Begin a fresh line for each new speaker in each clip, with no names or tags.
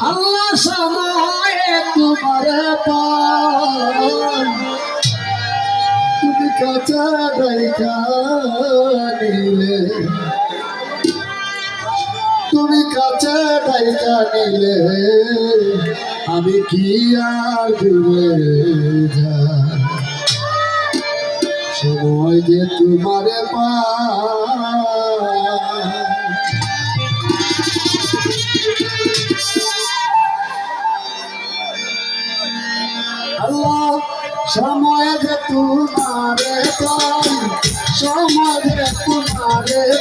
আল্লাহ সময়ে তোমার তুমি দেখা নিলে। তুমি কাছে ডাইকা নিলে। আমি কি আর দূরে সময় যে তোমারে পা সময় যে তোমারে সময়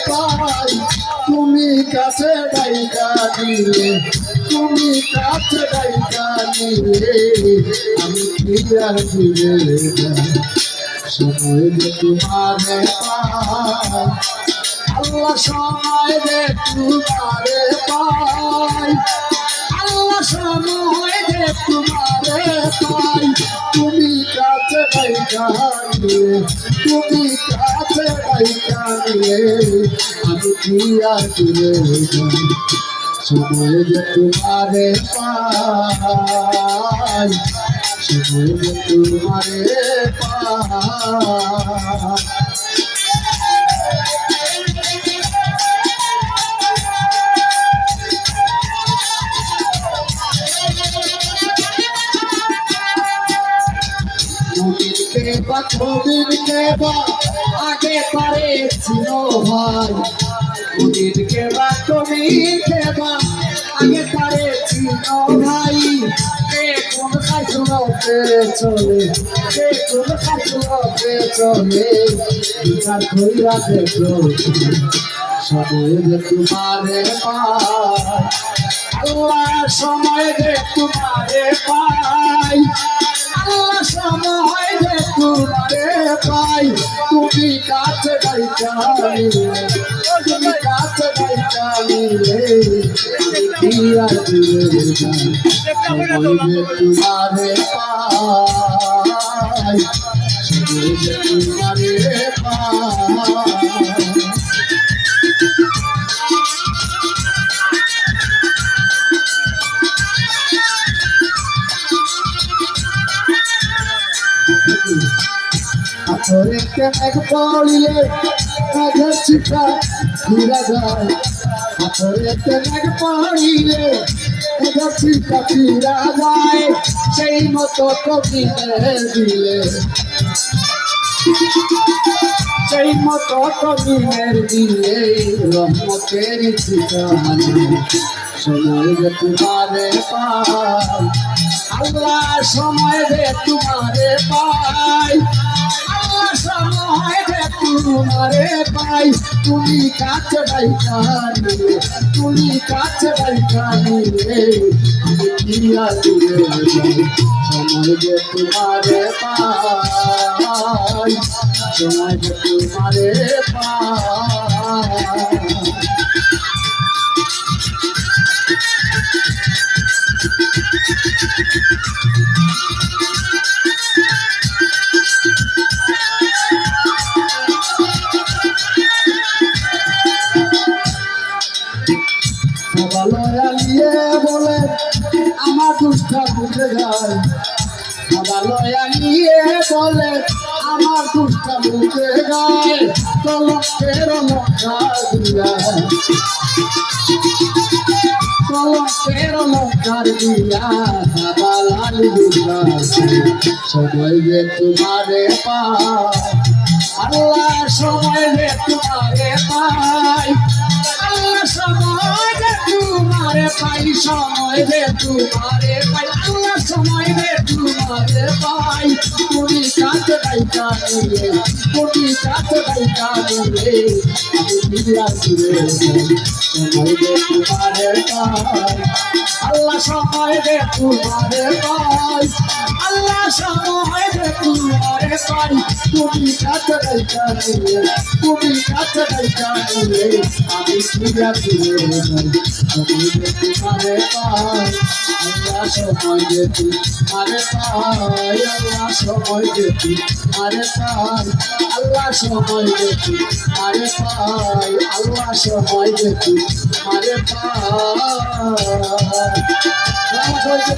পাই, তুমি কাছে তুমি কাছে আমি সময় তোমারে পাই, আল্লাহ সময় আল্লাহ সময় যে তোমারে পাই নিলে তুমি কাছে নিলে আমি কি আর ফিরে সময় যে তোমারে পাই সময় যে তোমারে পাই নদীরকে বা নদীরকে বা আগে পারে ছিল ভাই। নদীরকে বা নদীরকে বা আগে পারে ছিল ভাই। কোন কাজে চলে, কে কোন কাজে চলে? বিচার কইরা দেখো। সময় যে তোমারে পায় তোমারে পাই তুমি কাছে গাইতা তুমি কাছে গাইতা দিয়া দূরে যে তোমারে পাই তোমারে পাই কেন পড়িলে মেঘের চিঠা ফিরা যায় পাথরে কেন পড়িলে ফিরা যায় সেই মতো কবি দিলে সেই মতো কবিমের দিলে রহমতের ঠিকানা সময় যে তোমারে পাই আল্লাহ সময় যে তোমারে পাই তোমারে পাই, তুমি কাছে ডাইকা নিলে তুমি কাছে ডাইকা নিলে আমি কিয়া দূরে সময় যে তোমারে পাই, সময় তোমারে পাই। বলে, আমার দুষ্টা বুঝে যায়। কলকের লঙ্কা দিয়া কলকের লঙ্কার দিয়া সাবালাল দিয়া সময় যে তোমারে পা আল্লাহ যে তোমারে পাই আল্লাহ যে তোমারে পাই সময় যে তোমারে পাই আল্লাহ সময় যে তোমারে পাই তুমি কাছে ডাইকা নিলে তুমি কাছে তোমারে পাই আল্লাহ সময় যে তোমারে পাই আল্লাহ সময় যে তোমারে তুমি কাছে তুমি কাছে ফিরে সময় যে তোমারে পাই আল্লাহ সময় যে তোমারে পাই আল্লাহ সময় যে তোমারে পাই আল্লাহ সময় যে তোমারে পাই আল্লাহ সময় যে তোমারে পাই